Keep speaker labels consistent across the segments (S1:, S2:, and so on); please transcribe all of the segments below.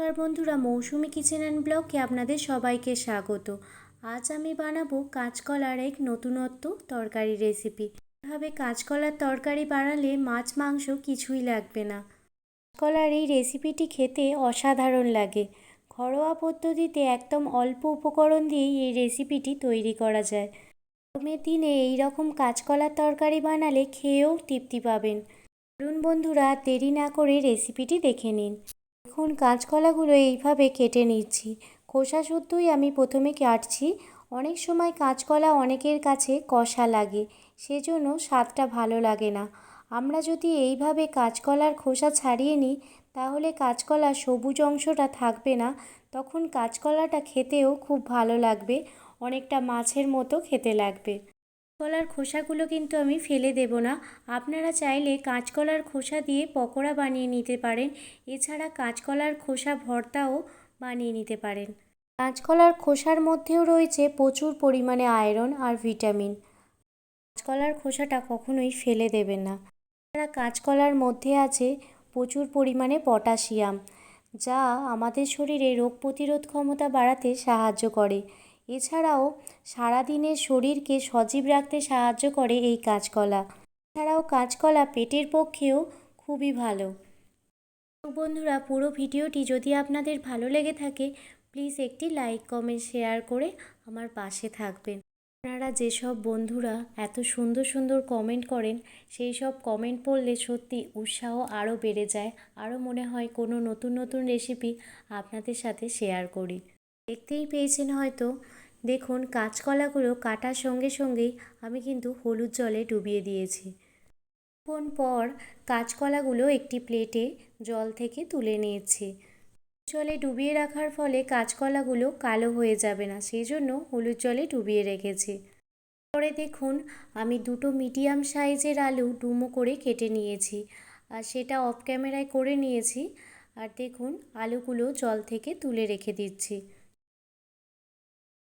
S1: নমস্কার বন্ধুরা, মৌসুমি kitchen and ব্লগে আপনাদের সবাইকে স্বাগত। আজ আমি বানাবো কাঁচকলার এক নতুনত্ব তরকারি রেসিপি। এভাবে কাঁচকলার তরকারি বানালে মাছ, মাংস কিছুই লাগবে না? কাঁচকলার এই রেসিপিটি খেতে অসাধারণ লাগে। ঘরোয়া পদ্ধতিতে একদম অল্প উপকরণ দিয়েই এই রেসিপিটি তৈরি করা যায়। গরমের দিনে এই রকম কাঁচকলার তরকারি বানালে খেয়েও তৃপ্তি পাবেন। চলুন বন্ধুরা, দেরি না করে রেসিপিটি দেখে নিন। দেখুন কাঁচকলাগুলো এইভাবে কেটে নিচ্ছি। খোসা শুদ্ধই আমি প্রথমে কাটছি। অনেক সময় কাঁচকলা অনেকের কাছে কষা লাগে, সেজন্য স্বাদটা ভালো লাগে না। আমরা যদি এইভাবে কাঁচকলার খোসা ছাড়িয়ে নিই, তাহলে কাঁচকলার সবুজ অংশটা থাকবে না। তখন কাঁচকলাটা খেতেও খুব ভালো লাগবে, অনেকটা মাছের মতো খেতে লাগবে। কলার খোসাগুলো কিন্তু আমি ফেলে দেব না। আপনারা চাইলে কাঁচকলার খোসা দিয়ে পকোড়া বানিয়ে নিতে পারেন। এছাড়া কাঁচকলার খোসা ভর্তাও বানিয়ে নিতে পারেন। কাঁচকলার খোসার মধ্যেও রয়েছে প্রচুর পরিমাণে আয়রন আর ভিটামিন। কাঁচকলার খোসাটা কখনোই ফেলে দেবেন না। এছাড়া কাঁচকলার মধ্যে আছে প্রচুর পরিমাণে পটাশিয়াম, যা আমাদের শরীরে রোগ প্রতিরোধ ক্ষমতা বাড়াতে সাহায্য করে। এছাড়াও সারাদিনের শরীরকে সজীব রাখতে সাহায্য করে এই কাঁচকলা। এছাড়াও কাঁচকলা পেটের পক্ষেও খুবই ভালো। বন্ধুরা, পুরো ভিডিওটি যদি আপনাদের ভালো লেগে থাকে প্লিজ একটি লাইক কমেন্ট শেয়ার করে আমার পাশে থাকবেন। আপনারা যেসব বন্ধুরা এত সুন্দর সুন্দর কমেন্ট করেন, সেই সব কমেন্ট পড়লে সত্যি উৎসাহ আরও বেড়ে যায়। আরও মনে হয় কোনো নতুন নতুন রেসিপি আপনাদের সাথে শেয়ার করি। দেখতেই পেয়েছেন হয়তো দেখুন, কাঁচকলাগুলো কাটার সঙ্গে সঙ্গেই আমি কিন্তু হলুদ জলে ডুবিয়ে দিয়েছি। কিছুক্ষণ পর কাঁচকলাগুলো একটি প্লেটে জল থেকে তুলে নিয়েছি। জলে ডুবিয়ে রাখার ফলে কাঁচকলাগুলো কালো হয়ে যাবে না, সেই জন্য হলুদ জলে ডুবিয়ে রেখেছি। পরে দেখুন, আমি দুটো মিডিয়াম সাইজের আলু ডুমো করে কেটে নিয়েছি আর সেটা অফ ক্যামেরায় করে নিয়েছি। আর দেখুন, আলুগুলো জল থেকে তুলে রেখে দিচ্ছি।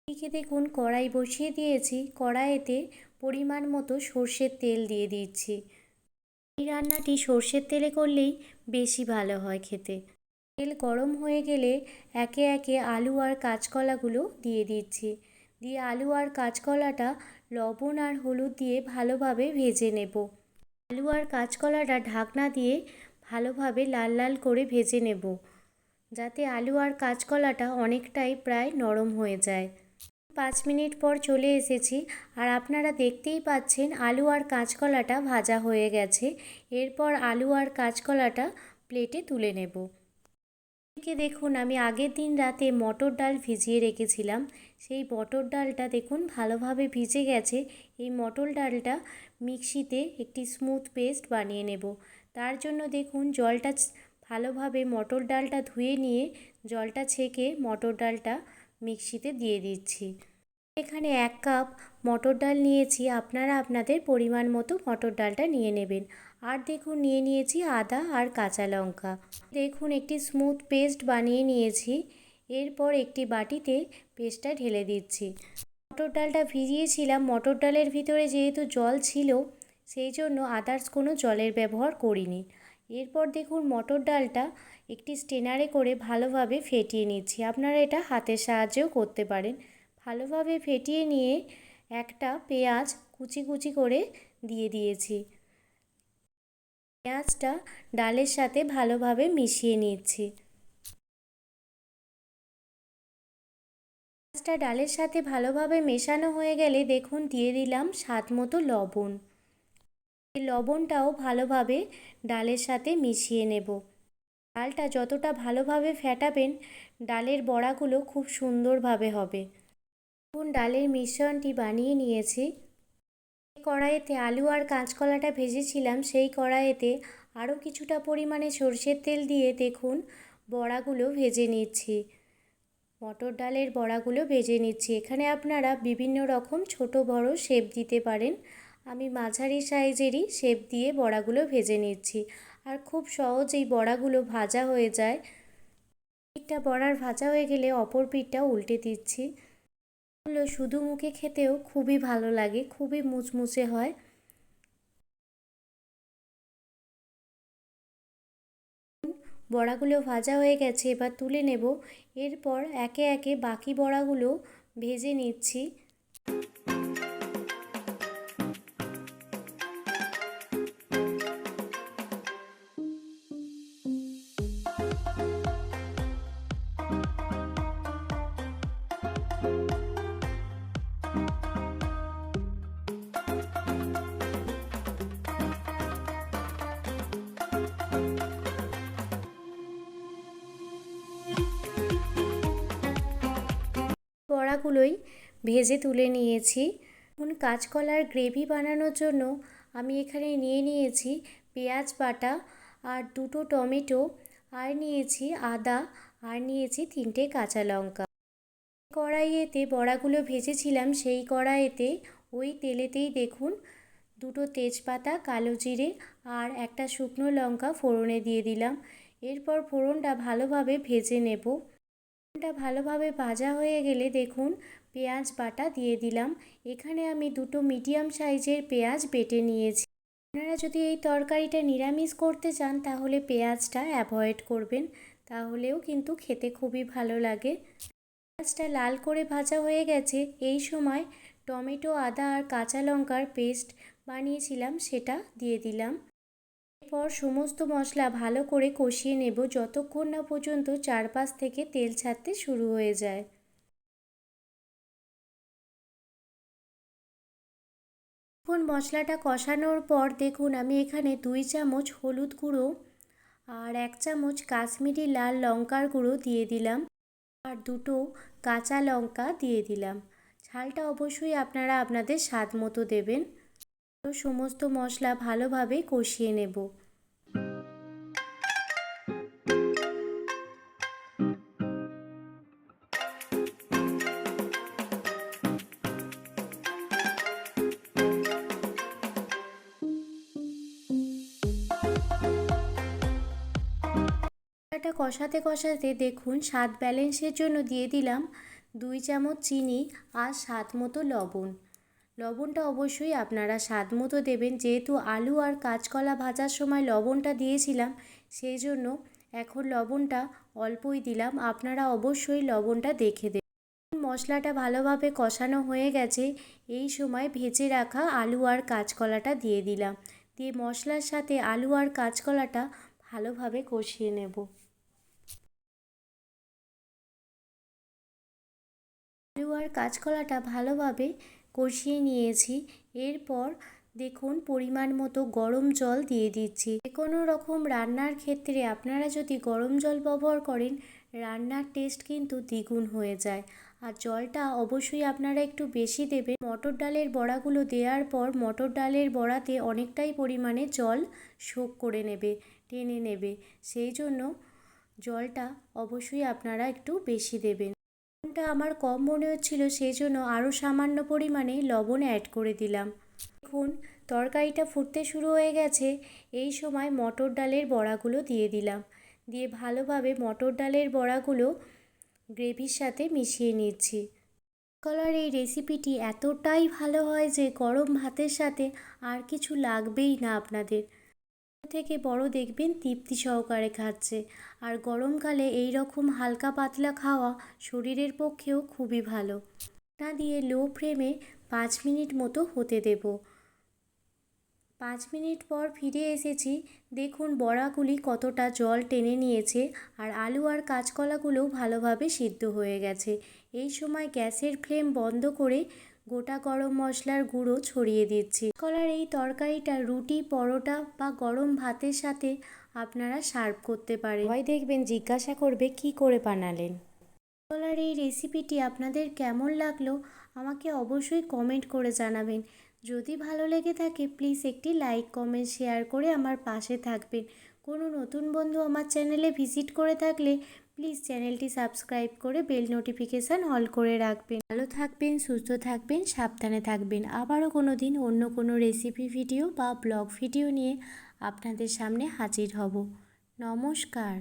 S1: এদিকে দেখুন কড়াই বসিয়ে দিয়েছি, কড়াইতে পরিমাণ মতো সর্ষের তেল দিয়ে দিচ্ছি। এই রান্নাটি সর্ষের তেলে করলেই বেশি ভালো হয় খেতে। তেল গরম হয়ে গেলে একে একে আলু আর কাঁচকলাগুলো দিয়ে দিচ্ছি। দিয়ে আলু আর কাঁচকলাটা লবণ আর হলুদ দিয়ে ভালোভাবে ভেজে নেব। আলু আর কাঁচকলাটা ঢাকনা দিয়ে ভালোভাবে লাল লাল করে ভেজে নেব, যাতে আলু আর কাঁচকলাটা অনেকটাই প্রায় নরম হয়ে যায়। পাঁচ মিনিট পর চলে এসেছি আর আপনারা দেখতেই পাচ্ছেন আলু আর কাঁচকলাটা ভাজা হয়ে গেছে। এরপর আলু আর কাঁচকলাটা প্লেটে তুলে নেব। এদিকে দেখুন, আমি আগের দিন রাতে মটর ডাল ভিজিয়ে রেখেছিলাম। সেই মটর ডালটা দেখুন ভালোভাবে ভিজে গেছে। এই মটর ডালটা মিক্সিতে একটি স্মুথ পেস্ট বানিয়ে নেব। তার জন্য দেখুন, জলটা ভালোভাবে মটর ডালটা ধুয়ে নিয়ে জলটা ছেঁকে মটর ডালটা মিক্সিতে দিয়ে দিচ্ছি। এখানে এক কাপ মটর ডাল নিয়েছি, আপনারা আপনাদের পরিমাণ মতো মটর ডালটা নিয়ে নেবেন। আর দেখুন, নিয়ে নিয়েছি আদা আর কাঁচা লঙ্কা। দেখুন, একটি স্মুথ পেস্ট বানিয়ে নিয়েছি। এরপর একটি বাটিতে পেস্টটা ঢেলে দিচ্ছি। মটর ডালটা ভিজিয়েছিলাম। মটর ডালের ভিতরে যেহেতু জল ছিল, সেই জন্য আদার্স কোনো জলের ব্যবহার করিনি। এরপর দেখুন, মটর ডালটা একটি স্টেনারে করে ভালোভাবে ফেটিয়ে নিচ্ছি। আপনারা এটা হাতের সাহায্যেও করতে পারেন। ভালোভাবে ফেটিয়ে নিয়ে একটা পেঁয়াজ কুচি কুচি করে দিয়ে দিয়েছি। পেঁয়াজটা ডালের সাথে ভালোভাবে মিশিয়ে নিচ্ছি। পেঁয়াজটা ডালের সাথে ভালোভাবে মেশানো হয়ে গেলে দেখুন দিয়ে দিলাম স্বাদ মতো লবণ। এই লবণটাও ভালোভাবে ডালের সাথে মিশিয়ে নেব। ডালটা যতটা ভালোভাবে ফেটাবেন, ডালের বড়াগুলো খুব সুন্দরভাবে হবে। দেখুন ডালের মিশ্রণটি বানিয়ে নিয়েছি। কড়াইতে আলু আর কাঁচকলাটা ভেজেছিলাম, সেই কড়াইতে আরও কিছুটা পরিমাণে সর্ষের তেল দিয়ে দেখুন, বড়াগুলো ভেজে নিচ্ছি। মটর ডালের বড়াগুলো ভেজে নিচ্ছি। এখানে আপনারা বিভিন্ন রকম ছোট বড় শেপ দিতে পারেন। আমি মাঝারি সাইজেরই শেপ দিয়ে বড়াগুলো ভেজে নিচ্ছি। আর খুব সহজ এই বড়াগুলো ভাজা হয়ে যায়। পিঠটা বড়ার ভাজা হয়ে গেলে অপর পিঠটা উল্টে দিচ্ছি। এগুলো শুধু মুখে খেতেও খুবই ভালো লাগে, খুবই মুচমুচে হয়। বড়াগুলো ভাজা হয়ে গেছে, এবার তুলে নেব। এরপর একে একে বাকি বড়াগুলো ভেজে নিচ্ছি। বড়াগুলোই ভেজে তুলে নিয়েছি। এখন কাঁচকলার গ্রেভি বানানোর জন্য আমি এখানে নিয়ে নিয়েছি পেঁয়াজ বাটা আর দুটো টমেটো আর নিয়েছি আদা আর নিয়েছি তিনটে কাঁচা লঙ্কা। কড়াইয়েতে বড়াগুলো ভেজেছিলাম সেই কড়াইয়েতে ওই তেলেতেই দেখুন দুটো তেজপাতা, কালো জিরে আর একটা শুকনো লঙ্কা ফোড়নে দিয়ে দিলাম। এরপর ফোড়নটা ভালোভাবে ভেজে নেব। ফোড়নটা ভালোভাবে ভাজা হয়ে গেলে দেখুন, পেঁয়াজ বাটা দিয়ে দিলাম। এখানে আমি দুটো মিডিয়াম সাইজের পেঁয়াজ বেটে নিয়েছি। আপনারা যদি এই তরকারিটা নিরামিষ করতে চান, তাহলে পেঁয়াজটা অ্যাভয়েড করবেন। তাহলেও কিন্তু খেতে খুবই ভালো লাগে। পেঁয়াজটা লাল করে ভাজা হয়ে গেছে। এই সময় টমেটো, আদা আর কাঁচা লঙ্কার পেস্ট বানিয়েছিলাম, সেটা দিয়ে দিলাম। এরপর সমস্ত মশলা ভালো করে কষিয়ে নেব যতক্ষণ না পর্যন্ত চারপাশ থেকে তেল ছাড়তে শুরু হয়ে যায়। এখন মশলাটা কষানোর পর দেখুন আমি এখানে দুই চামচ হলুদ গুঁড়ো আর এক চামচ কাশ্মীরি লাল লঙ্কার গুঁড়ো দিয়ে দিলাম আর দুটো কাঁচা লঙ্কা দিয়ে দিলাম। ঝালটা অবশ্যই আপনারা আপনাদের স্বাদ মতো দেবেন। সমস্ত মশলা ভালোভাবে কষিয়ে নেব। মশলাটা কষাতে কষাতে দেখুন, স্বাদ ব্যালেন্সের জন্য দিয়ে দিলাম দুই চামচ চিনি আর স্বাদ মতো লবণ। লবণটা অবশ্যই আপনারা স্বাদ মতো দেবেন। যেহেতু আলু আর কাঁচকলা ভাজার সময় লবণটা দিয়েছিলাম, সেই জন্য এখন লবণটা অল্পই দিলাম। আপনারা অবশ্যই লবণটা দেখে দেবেন। মশলাটা ভালোভাবে কষানো হয়ে গেছে। এই সময় ভেজে রাখা আলু আর কাঁচকলাটা দিয়ে দিলাম। দিয়ে মশলার সাথে আলু আর কাঁচকলাটা ভালোভাবে কষিয়ে নেব। আলু আর কাঁচকলাটা ভালোভাবে কষিয়ে নিয়েছি। এরপর দেখুন পরিমাণ মতো গরম জল দিয়ে দিচ্ছি। যে কোনো রকম রান্নার ক্ষেত্রে আপনারা যদি গরম জল ব্যবহার করেন, রান্নার টেস্ট কিন্তু দ্বিগুণ হয়ে যায়। আর জলটা অবশ্যই আপনারা একটু বেশি দেবেন। মটর ডালের বড়াগুলো দেওয়ার পর মটর ডালের বড়াতে অনেকটাই পরিমাণে জল শোক করে নেবে, টেনে নেবে। সেই জন্য জলটা অবশ্যই আপনারা একটু বেশি দেবেন। লবণটা আমার কম মনে হচ্ছিল, সেই জন্য আরও সামান্য পরিমাণে লবণ অ্যাড করে দিলাম। দেখুন, তরকারিটা ফুটতে শুরু হয়ে গেছে। এই সময় মটর ডালের বড়াগুলো দিয়ে দিলাম। দিয়ে ভালোভাবে মটর ডালের বড়াগুলো গ্রেভির সাথে মিশিয়ে নিচ্ছি। কলার এই রেসিপিটি এতটাই ভালো হয় যে গরম ভাতের সাথে আর কিছু লাগবেই না আপনাদের। থেকে বড় দেখবেন তৃপ্তি সহকারে খাচ্ছে। আর গরমকালে এই রকম হালকা পাতলা খাওয়া শরীরের পক্ষেও খুবই ভালো। না দিয়ে লো ফ্লেমে পাঁচ মিনিট মতো হতে দেব। পাঁচ মিনিট পর ফিরে এসেছি। দেখুন বড়াগুলি কতটা জল টেনে নিয়েছে আর আলু আর কাঁচকলাগুলোও ভালোভাবে সিদ্ধ হয়ে গেছে। এই সময় গ্যাসের ফ্লেম বন্ধ করে গোটা গরম মশলার গুঁড়ো ছড়িয়ে দিচ্ছি। কলার এই তরকারিটা রুটি, পরোটা বা গরম ভাতের সাথে আপনারা সার্ভ করতে পারেন। সবাই দেখবেন জিজ্ঞাসা করবে, কি করে বানালেন? কলার এই রেসিপিটি আপনাদের কেমন লাগল, আমাকে অবশ্যই কমেন্ট করে জানাবেন। যদি ভালো লেগে থাকে, প্লিজ একটি লাইক, কমেন্ট, শেয়ার করে আমার পাশে থাকবেন। কোনো নতুন বন্ধু আমার চ্যানেলে ভিজিট করে থাকলে প্লিজ চ্যানেলটি সাবস্ক্রাইব করে বেল নোটিফিকেশান অল করে রাখবেন। ভালো থাকবেন, সুস্থ থাকবেন, সাবধানে থাকবেন। আবারও কোনো দিন অন্য কোনো রেসিপি ভিডিও বা ব্লগ ভিডিও নিয়ে আপনাদের সামনে হাজির হব। নমস্কার।